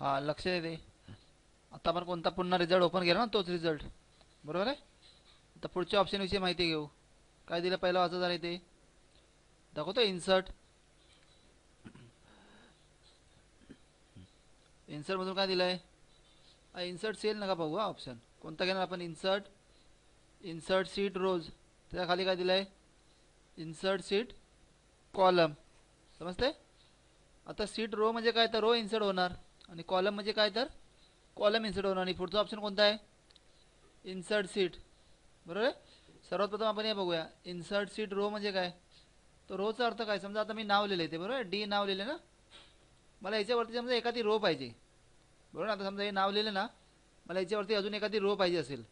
हा लक्ष दे आता आपण कोणता पुन्हा रिझल्ट ओपन केला ना तोच रिझल्ट बरोबर आहे? आता पुढच्या ऑप्शनविषयी माहिती घेऊ. काय दिलं पहिलं वाचत झालं ते दाखवतो इन्सर्ट इन्सर्टमधून काय दिलं आहे इन्सर्ट सेल नका पाहू हा ऑप्शन कोणता घेणार आपण? इन्सर्ट इन्सर्ट सीट रोज त्याच्याखाली काय दिलं आहे इन्सर्ट सीट कॉलम समजते आता सीट रो म्हणजे काय? तर रो इन्सर्ट होणार. आणि कॉलम म्हणजे काय तर? कॉलम इन्सर्ट होणार आणि पुढचा ऑप्शन कोणता आहे? इन्सर्ट सीट बरोबर आहे? सर्वात प्रथम आपण हे बघूया. इन्सर्ट सीट रो म्हणजे काय? तर रोचा अर्थ काय? समजा आता मी नाव लिहिलं आहे ते बरोबर डी नाव लिहिलं ना? मला याच्यावरती समजा एखादी रो पाहिजे. बरोबर ना आता समजा हे नाव लिहिलं ना मला याच्यावरती अजून एखादी रो पाहिजे असेल.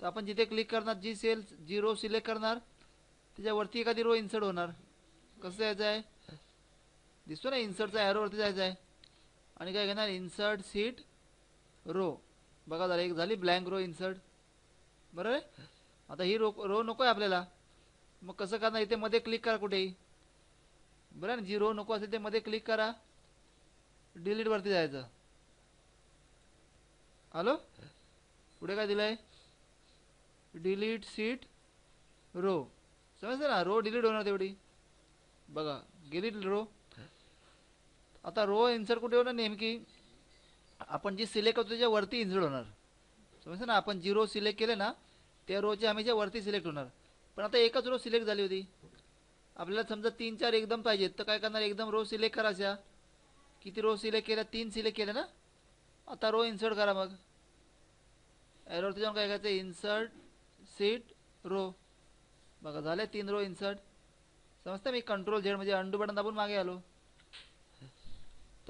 तर आपण जिथे क्लिक करणार G cell G row select करणार त्याच्यावरती एखादी रो इन्सर्ट होणार. कसं यायचं आहे? दिसतो ना इन्सर्टचा ॲरोवरती जायचं आहे? आणि काय घेणार? इन्सर्ट सीट रो बघा झालं एक झाली ब्लँक रो इन्सर्ट बरोबर आहे? आता ही रो रो नको आहे आपल्याला. मग कसं करणार? इथे मध्ये क्लिक करा कुठेही. बरं ना? जी रो नको असेल ते मध्ये क्लिक करा. डिलीटवरती जायचं. हॅलो पुढे काय दिलं आहे डिलीट सीट रो समजतं ना? रो डिलीट होणार तेवढी. बघा गेली रो आता रो इन्सर्ट कुठे होणार नेमकी? आपण जी सिलेक्ट करतो त्याच्या वरती इन्सर्ट होणार. समजतं ना? आपण जी रो सिलेक्ट केले ना त्या रोच्या हमेशा वरती सिलेक्ट होणार. पण आता एकच रो सिलेक्ट झाली होती. आपल्याला समजा तीन चार एकदम पाहिजेत तर काय करणार? एकदम रो सिलेक्ट करायच्या किती रो सिलेक्ट केल्या? तीन सिलेक्ट केल्या ना? आता रो इन्सर्ट करा मग. एरोवरती जाऊन काय करायचं? इन्सर्ट सीट रो बघा झाले तीन रो इन्सर्ट समजतं? मी कंट्रोल झेड म्हणजे अंडू बटन दाबून मागे आलो.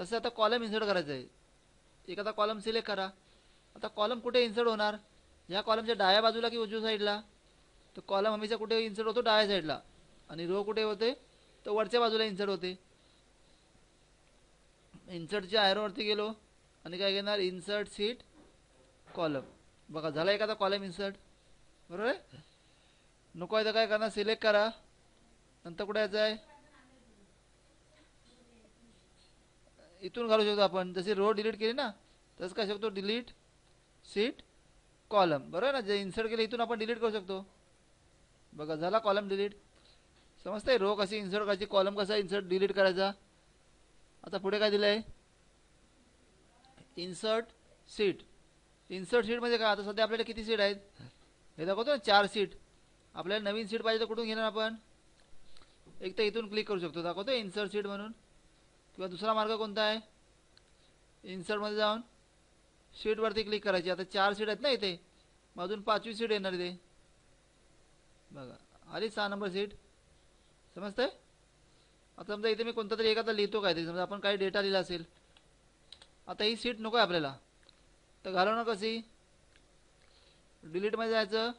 तसं आता कॉलम इन्सर्ट करायचं आहे एखादा कॉलम सिलेक्ट करा. आता कॉलम कुठे इन्सर्ट होणार? ह्या कॉलमच्या डाव्या बाजूला की उजव्या साईडला तर कॉलम हमेशा कुठे इन्सर्ट होतो? डाव्या साईडला आणि रो कुठे होते? तर वरच्या बाजूला इन्सर्ट होते. इन्सर्टच्या आयरोवरती गेलो. आणि काय घेणार? इन्सर्ट सीट कॉलम बघा झाला एखादा कॉलम इन्सर्ट बरोबर आहे? नको आहे तर काय करणार? सिलेक्ट करा. नंतर कुठे यायचं आहे इथून घालू शकतो आपण. जशी रो डिलीट केली ना तसं काय शकतो? डिलीट सीट कॉलम बरोबर ना? जे इन्सर्ट केलं इथून आपण डिलीट करू शकतो. बघा झाला कॉलम डिलीट समजतंय? रो कशी इन्सर्ट करायची कॉलम कसा इन्सर्ट डिलीट करायचा? आता पुढे काय दिलं आहे इन्सर्ट सीट इन्सर्ट सीट म्हणजे काय? आता सध्या आपल्याला किती सीट आहेत? हे दाखवतो ना चार सीट आपल्याला नवीन सीट पाहिजे तर कुठून घेणार आपण? एक तर इथून क्लिक करू शकतो. दाखवतो इन्सर्ट सीट म्हणून. किंवा दुसरा मार्ग कोणता आहे? इन्सर्टमध्ये जाऊन शीटवरती क्लिक करायची. आता चार सीट आहेत ना इथे. मग अजून पाचवी सीट येणार इथे. बघा. आली सहा नंबर सीट समजतंय? आता समजा इथे मी कोणता तरी एखादा लिहितो काय ते. समजा आपण काही डेटा लिहिला असेल. आता ही सीट नको आहे आपल्याला. तर घालवणं कशी? डिलीटमध्ये जायचं.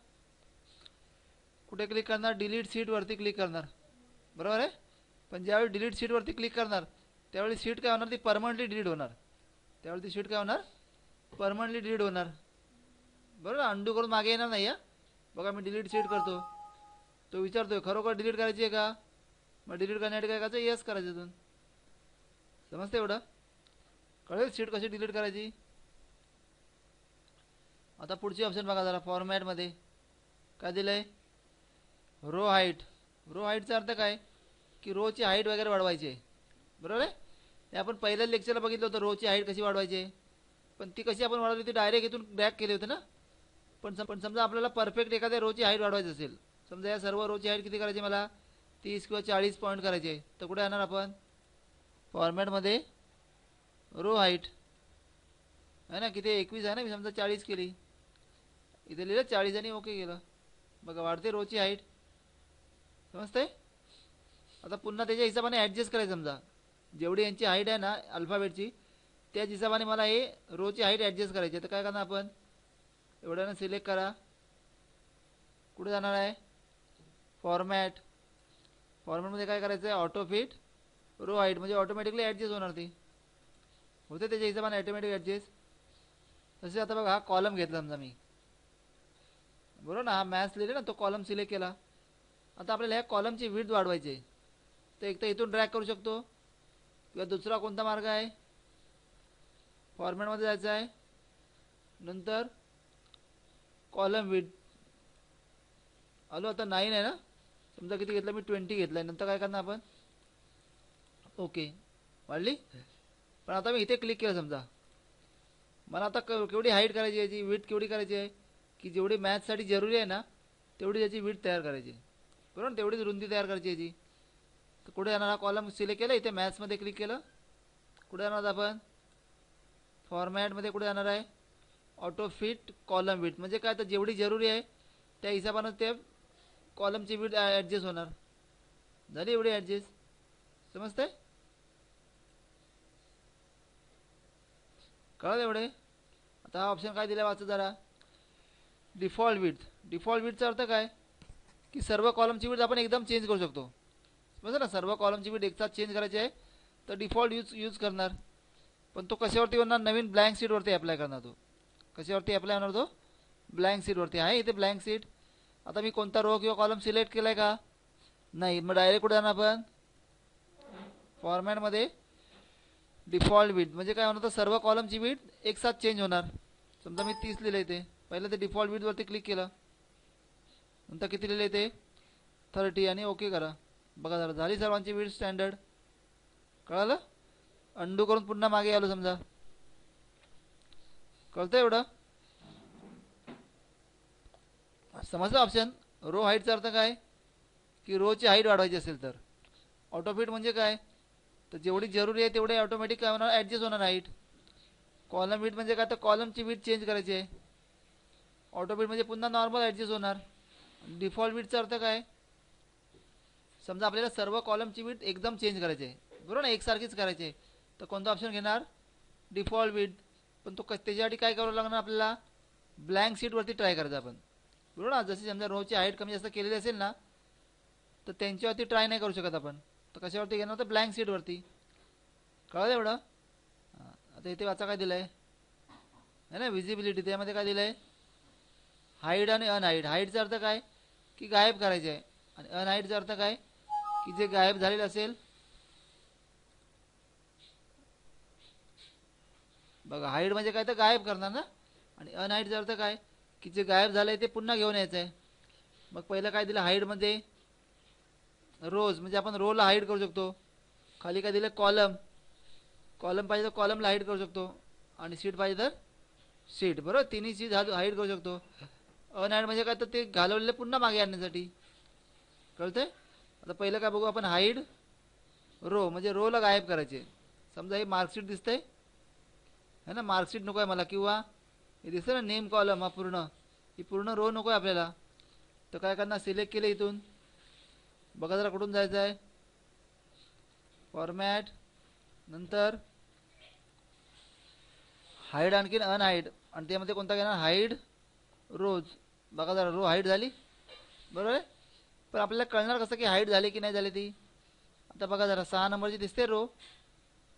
कुठे क्लिक करणार? डिलीट सीटवरती क्लिक करणार. बरोबर आहे? पण ज्यावेळी डिलीट सीटवरती क्लिक करणार त्यावेळी सीट काय होणार? ती परमनंटली डिलीट होणार. त्यावेळी ती सीट काय होणार? परमनंटली डिलीट होणार. बरोबर? अंडू करून मागे येणार नाही या बघा मी डिलीट सीट करतो. तो विचारतोय खरोखर डिलीट करायची आहे का? मग डिलीट करण्यासाठी काय करायचं? येस करायचं इथून समजते एवढं? कळेल सीट कशी डिलीट करायची? आता पुढची ऑप्शन बघा जरा फॉर्मॅटमध्ये काय दिलं आहे रो हाईट रो हाईटचा अर्थ काय? की रोची हाईट वगैरे वाढवायची आहे. बरोबर आहे? ते आपण पहिल्या लेक्चरला बघितलं होतं रोची हाईट कशी वाढवायची? आहे पण ती कशी आपण वाढवली होती डायरेक्ट इथून ड्रॅग केली होती ना? पण सम पण समजा आपल्याला परफेक्ट एखाद्या रोची हाईट वाढवायची असेल समजा या सर्व रोची हाईट किती करायची मला? तीस किंवा चाळीस पॉईंट करायचे. तर कुठे येणार आपण? फॉर्मॅटमध्ये रो हाईट आहे ना? किती? एकवीस आहे ना? मी समजा चाळीस केली. इथे लिहिलं चाळीस आणि ओके केलं. बघा वाढते रोची हाईट समजतंय? आता पुन्हा त्याच्या हिशोबाने ॲडजस्ट करायचं समजा. जेवढी यांची हाईट आहे ना अल्फाबेटची त्याच हिशोबाने मला हे रोची हाईट ॲडजस्ट करायची आहे. तर काय करणार आपण? एवढ्यानं सिलेक्ट करा. कुठे जाणार आहे? फॉर्मॅट फॉर्मॅटमध्ये काय करायचं आहे? ऑटो फिट रो हाईट म्हणजे ऑटोमॅटिकली ॲडजस्ट होणार ती. होते त्याच्या हिशोबाने ॲटोमॅटिक ॲडजस्ट तसे आता बघा हा कॉलम घेतला समजा मी. बरोबर ना? हा मॅथ्स लिहिले ना तो कॉलम सिलेक्ट केला. आता आपल्याला ह्या कॉलमची विड्थ वाढवायची आहे. तर एक तर इथून ड्रॅग करू शकतो. किंवा दुसरा कोणता मार्ग आहे? फॉर्मॅटमध्ये जायचं आहे. नंतर कॉलम विथ आलो आता नाईन आहे ना? समजा किती घेतलं? मी ट्वेंटी घेतलं आहे नंतर काय करणार आपण? ओके वाढली? पण आता मी इथे क्लिक केलं समजा. मला आता क केवढी हाईट करायची याची? विथ केवढी करायची आहे? की जेवढी मॅथ्ससाठी जरुरी आहे ना तेवढी याची विथ तयार करायची बरोबर? ना? तेवढीच रुंदी तयार करायची याची. कुठे जाणार? हा कॉलम सिलेक्ट केलं इथे मॅथ्समध्ये क्लिक केलं. कुठे जाणार आपण? फॉर्मॅटमध्ये कुठे जाणार आहे? ऑटो फिट कॉलम विथ म्हणजे काय? तर जेवढी जरुरी आहे त्या हिशोबानं ते कॉलमची विट ॲडजस्ट होणार. झाली एवढी ॲडजस्ट समजतंय? कळलं एवढे? आता हा ऑप्शन काय दिला वाचा जरा. डिफॉल्ट विथ डिफॉल्ट विथचा अर्थ काय? की सर्व कॉलमची विथ आपण एकदम चेंज करू शकतो. समजलं ना सर्व कॉलमची बीट एकसाथ चेंज करायची आहे तर डिफॉल्ट यूज यूज करणार. पण तो कशावरती होणार? नवीन ब्लँक सीटवरती अप्लाय करणार तो. कशावरती अप्लाय होणार तो? ब्लँक सीटवरती आहे इथे ब्लँक सीट आता मी कोणता रो किंवा कॉलम सिलेक्ट केला आहे का? नाही मग डायरेक्ट कुठे जाणार आपण? फॉर्मॅटमध्ये डिफॉल्ट बीट म्हणजे काय होणार? तर सर्व कॉलमची बीट एकसाथ चेंज होणार. समजा मी तीस लिहिलं इथे. पहिलं ते डिफॉल्ट बीटवरती क्लिक केलं. नंतर किती लिहिलं इथे? थर्टी आणि ओके करा. बघा जरा झाली सर्वांची वीड स्टँडर्ड कळालं? अंडू करून पुन्हा मागे आलो समजा. कळतं एवढं? समजलं ऑप्शन रो हाईटचा अर्थ काय? की रोची हाईट वाढवायची असेल तर. ऑटोफिट म्हणजे काय? तर जेवढी जरुरी आहे तेवढे ऑटोमॅटिक काय होणार? ॲडजस्ट होणार हाईट कॉलम विट म्हणजे काय? तर कॉलमची विट चेंज करायची आहे. ऑटोफिट म्हणजे पुन्हा नॉर्मल ॲडजस्ट होणार. डिफॉल्ट विटचा अर्थ काय? समजा आपल्याला सर्व कॉलमची विट एकदम चेंज करायची आहे. बरोबर ना? एकसारखीच करायची आहे. तर कोणता ऑप्शन घेणार? डिफॉल्ट विट पण तो क त्याच्यासाठी काय करावं लागणार आपल्याला? ब्लँक सीटवरती ट्राय करायचं आपण. बरोबर ना? जशी समजा रोची हाईट कमी जास्त केलेली असेल ना तर त्यांच्यावरती ट्राय नाही करू शकत आपण. तर कशावरती घेणार? तर ब्लँक सीटवरती कळलं एवढं? आता इथे वाचा काय दिलं आहे नाही. ना विजिबिलिटी त्यामध्ये काय दिलं आहे हाईट आणि अनहाईट हाईटचा अर्थ काय? की गायब करायचे आहे आणि अनहाईटचा अर्थ काय? की जे गायब झालेलं असेल बघा हाईट म्हणजे काय तर गायब करणार ना? आणि अनहाईटचा अर्थ काय? की जे गायब झालं आहे ते पुन्हा घेऊन यायचं आहे मग पहिलं काय दिलं? हाईटमध्ये म्हणजे रोज म्हणजे आपण रोला हाईड करू शकतो. खाली काय दिलं? कॉलम. कॉलम पाहिजे तर कॉलमला हाईड करू शकतो. आणि सीट पाहिजे तर सीट. बरोबर? तिन्ही सीट हाईड करू शकतो. अनहाईड म्हणजे काय? तर ते घालवलेलं पुन्हा मागे आणण्यासाठी. कळतंय? आता पहिलं काय बघू आपण हाईड रो म्हणजे रोला गायब करायचे. समजा हे मार्कशीट दिसतंय. है ना? मार्कशीट नको आहे मला किंवा हे दिसतं ना नेम कॉलम हा पूर्ण. ही पूर्ण रो नको आहे आपल्याला. तर काय करणार? सिलेक्ट केलं इथून. बघा जरा कुठून जायचं आहे. फॉर्मॅट नंतर हाईड आणखीन अनहाईड आणि त्यामध्ये कोणता घेणार? हाईड रोज बघा जरा रो हाईट झाली. बरोबर आहे? पण आपल्याला कळणार कसं की हाईट झाली की नाही झाली ती? आता बघा जरा सहा नंबरची दिसते रो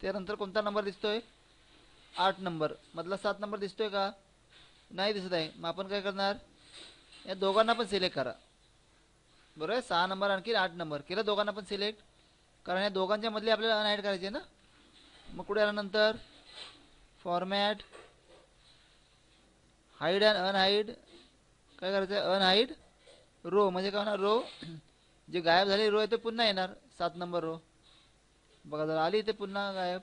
त्यानंतर कोणता नंबर दिसतोय? आठ नंबर. मधला सात नंबर दिसतोय का? नाही दिसत आहे. मग आपण काय करणार? या दोघांना पण सिलेक्ट करा. बरोबर आहे सहा नंबर आणखी आठ नंबर. केलं दोघांना पण सिलेक्ट कारण या दोघांच्या मधले आपल्याला अनहाईड करायचे ना? मग कुठे आल्यानंतर फॉर्मॅट हाईड अँड अनहाईड काय करायचं आहे अनहाईड रो म्हणजे काय होणार रो जे गायब झाले रो आहे ते पुन्हा येणार. सात नंबर रो. बघा जर आली ते पुन्हा गायब.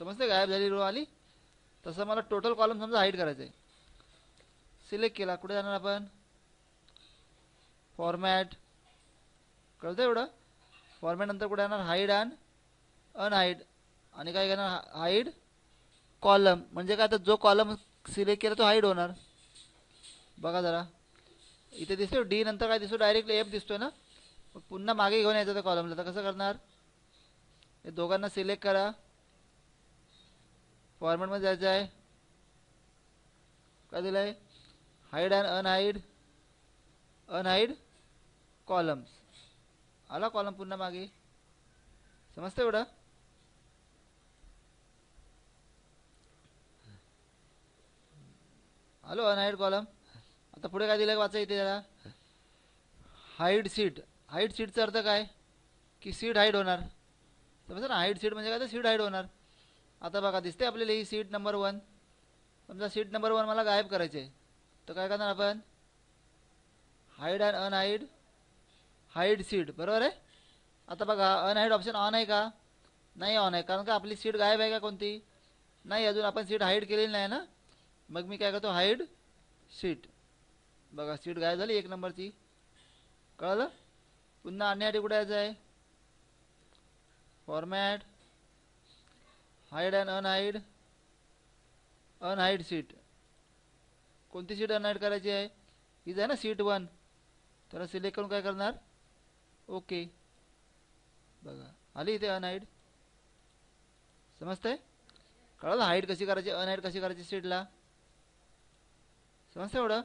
समजते गायब झाली रो आली? तसं मला टोटल कॉलम समजा हाईड करायचं आहे सिलेक्ट केला. कुठे जाणार आपण? फॉर्मॅट कळतं एवढं? फॉर्मॅट नंतर कुठे येणार हाईड अँड अनहाईड आणि काय करणार? हाईड कॉलम म्हणजे काय? तर जो कॉलम सिलेक्ट केला तो हाईड होणार. बघा जरा. इथे दिसतो डी नंतर काय दिसतो? डायरेक्ट एफ दिसतोय ना? पुन्हा मागे घेऊन यायचं त्या कॉलमला तर कसं करणार? हे दोघांना सिलेक्ट करा. फॉर्मॅटमध्ये जायचं आहे. काय दिलं आहे hide and unhide unhide columns आला कॉलम पुन्हा मागे. समजतं एवढं? हॅलो अनहाईड कॉलम आता पुढे काय दिलं वाचा इथे त्याला हाईड सीट हाईड सीटचा अर्थ काय? की सीट हाईड होणार. समजा ना हाईड सीट म्हणजे काय? तर सीट हाईड होणार. आता बघा दिसते आपल्याला ही सीट नंबर वन समजा सीट नंबर वन मला गायब करायचे आहे तर काय करणार आपण? Hide and unhide hide sheet बरोबर आहे? आता बघा अनहाईड ऑप्शन ऑन आहे का? नाही ऑन आहे. कारण का आपली सीट गायब आहे का कोणती? नाही अजून आपण सीट हाईड केलेली नाही ना? मग मी काय करतो? हाईड सीट बघा सीट गायब झाली एक नंबरची. कळलं? पुन्हा आणण्यासाठी कुठे यायचं आहे? Format hide and unhide unhide sheet कोणती सीट अनहाईड करायची आहे? हीच आहे ना सीट वन त्याला सिलेक्ट करून काय करणार? ओके बघा आली इथे अनहाईड समजतंय? कळलं? हाईट कशी करायची? अनहाईड कशी करायची सीटला समजतं एवढं?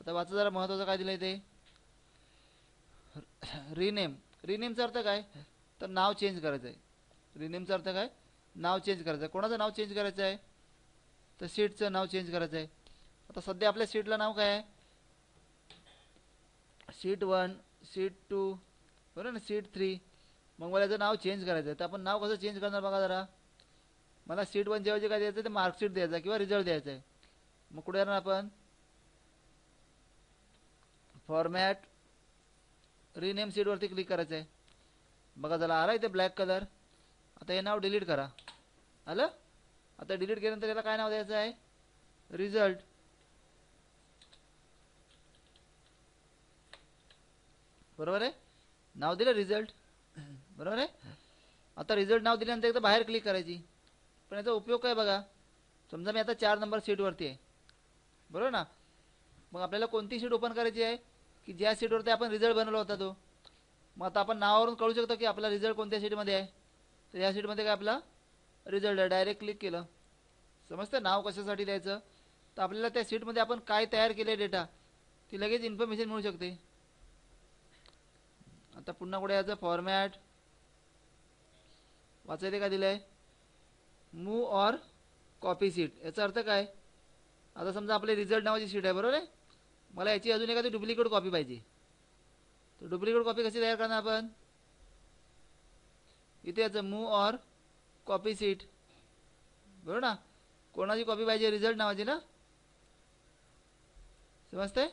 आता वाचा जरा महत्त्वाचं काय दिलं ते? रिनेम. रिनेमचा अर्थ काय? तर नाव चेंज करायचं आहे रिनेमचा अर्थ काय? नाव चेंज करायचं आहे कोणाचं नाव चेंज करायचं आहे तर सीटचं नाव चेंज करायचं आहे आता सध्या आपल्या सीटला नाव काय आहे? सीट वन सीट टू बरोबर ना? सीट थ्री मग मला याचं नाव चेंज करायचं आहे तर आपण नाव कसं चेंज करणार बघा जरा. मला सीट वन जेव्हा जे काय द्यायचं आहे ते मार्कशीट द्यायचं आहे किंवा रिझल्ट द्यायचा आहे मग कुठे येणार आपण? फॉर्मॅट रिनेम सीटवरती क्लिक करायचं आहे बघा झाला आला इथे ब्लॅक कलर आता हे नाव डिलीट करा. आलं? आता डिलीट केल्यानंतर याला काय नाव द्यायचं आहे? रिझल्ट बरोबर आहे? नाव दिलं रिझल्ट बरोबर आहे? आता रिझल्ट नाव दिल्यानंतर एकदा बाहेर क्लिक करायची. पण याचा उपयोग काय बघा? समजा मी आता चार नंबर सीटवरती आहे. बरोबर ना? मग आपल्याला कोणती सीट ओपन करायची आहे? की ज्या सीटवरती आपण रिझल्ट बनवला होता तो. मग आता आपण नावावरून कळू शकतो की आपला रिझल्ट कोणत्या सीटमध्ये आहे. तर या सीटमध्ये काय आपला रिझल्ट आहे. डायरेक्ट क्लिक केलं. समजतं? नाव कशासाठी द्यायचं? तर आपल्याला त्या सीटमध्ये आपण काय तयार केले डेटा ती लगेच इन्फॉर्मेशन मिळू शकते. आता पुन्हा कुठे याचं फॉर्मॅट वाचायचे काय दिलं आहे मूव ऑर कॉपी सीट याचा अर्थ काय? आता समजा आपले रिझल्ट नावाची सीट आहे बरोबर आहे? मला याची अजून एखादी डुप्लिकेट कॉपी पाहिजे. तर डुप्लिकेट कॉपी कशी तयार करणार आपण? इथे याचं मूव ऑर कॉपी सीट बरोबर ना? कोणाची कॉपी पाहिजे? रिझल्ट नावाची ना? समजते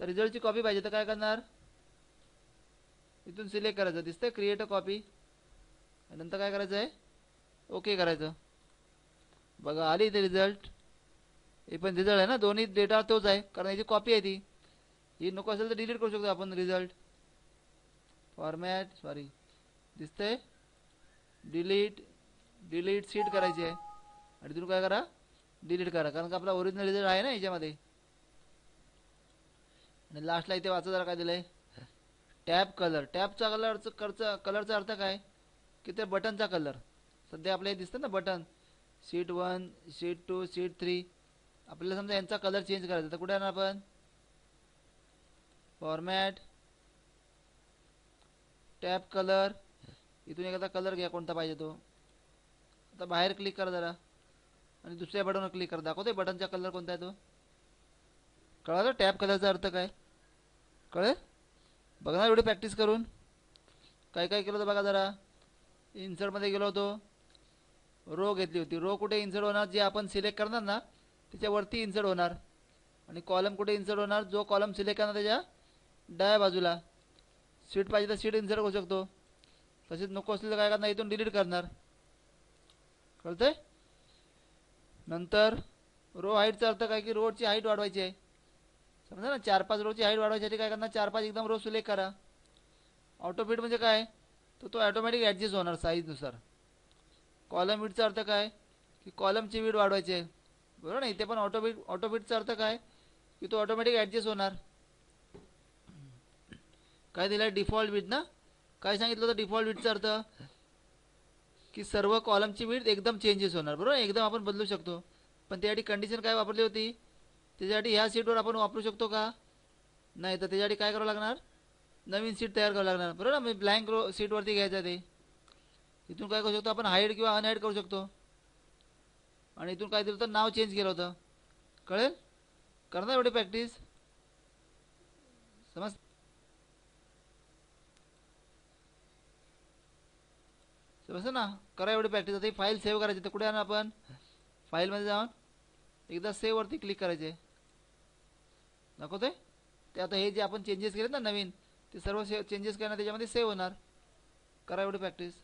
तर रिझल्टची कॉपी पाहिजे तर काय करणार? इथून सिलेक्ट करायचं. दिसतंय? क्रिएट अ कॉपी नंतर काय करायचं आहे ओके करायचं. बघा आली इथे रिझल्ट हे पण रिझल्ट आहे ना? दोन्ही डेटा तोच आहे. कारण याची कॉपी आहे ती. ही नको असेल तर डिलीट करू शकतो आपण रिझल्ट फॉर्मॅट सॉरी दिसतंय? डिलीट डिलीट सीट करायची आहे. आणि तुम्ही काय करा? डिलीट करा. कारण का आपला ओरिजिनल रिझल्ट आहे ना याच्यामध्ये? आणि लास्टला इथे वाचा जरा काय दिलंय? टॅप कलर टॅपचा कलरचं करचा कलरचा अर्थ काय? की ते बटनचा कलर सध्या आपल्या हे दिसतं ना button sheet one sheet two sheet three आपल्याला समजा यांचा कलर चेंज करायचा तर कुठे येणार आपण? फॉर्मॅट टॅप कलर इथून एखादा कलर घ्या कोणता पाहिजे तो. आता बाहेर क्लिक करा जरा. आणि दुसऱ्या बटनवर क्लिक करा. दाखवते बटनचा कलर कोणता आहे तो? कळालं? टॅप कलरचा अर्थ काय? कळेल? बघा ना एवढी प्रॅक्टिस करून. काय काय केलं होतं बघा जरा. इन्सर्टमध्ये गेलो होतो. रो घेतली होती. रो कुठे? इन्सर्ट होणार. जे आपण सिलेक्ट करणार ना त्याच्यावरती इन्सर्ट होणार. आणि कॉलम कुठे इन्सर्ट होणार? जो कॉलम सिलेक्ट करणार त्याच्या डाव्या बाजूला. सीट पाहिजे तर सीट इन्सर्ट करू शकतो. तसेच नको असले तर काय करणार? इथून डिलीट करणार. कळतंय? नंतर रो हाईटचा अर्थ काय? की रोडची हाईट वाढवायची आहे. समजा ना चार पाच रोची हाईट वाढवायसाठी काय करणार? चार पाच एकदम रो सिलेक्ट करा. ऑटोफिट म्हणजे काय? तर तो ॲटोमॅटिक ॲडजस्ट होणार साईजनुसार कॉलम विडचा अर्थ काय? की कॉलमची वीड वाढवायची आहे. बरोबर ना इथे पण ऑटोफिट ऑटोफिटचा अर्थ काय? की तो ऑटोमॅटिक ॲडजस्ट होणार. काय दिलं डिफॉल्ट विड ना? काय सांगितलं होतं डिफॉल्ट विडचा अर्थ? की सर्व कॉलमची विड एकदम चेंजेस होणार. बरोबर एकदम आपण बदलू शकतो. पण त्यासाठी कंडिशन काय वापरली होती? त्याच्यासाठी ह्या सीटवर आपण वापरू शकतो का? नाही. तर त्याच्यासाठी काय करावं लागणार? नवीन सीट तयार करावं लागणार. बरोबर ना? म्हणजे ब्लँक रो सीटवरती घ्यायचं ते. इथून काय करू शकतो? आपण हाईड किंवा अनहाईड करू शकतो. आणि इथून काय दिलं होतं? नाव चेंज केलं होतं. कळेल? करणार एवढी प्रॅक्टिस समज समजतं ना? करा एवढी प्रॅक्टिस आता ही फाईल सेव्ह करायची. तर कुठे आणा आपण? फाईलमध्ये जाऊन एकदा सेव्हवरती क्लिक करायचे. नको ते? ते आता हे जे आपण चेंजेस केलेत ना नवीन ते सर्व सेव चेंजेस करणार त्याच्यामध्ये सेव्ह होणार. करा एवढी प्रॅक्टिस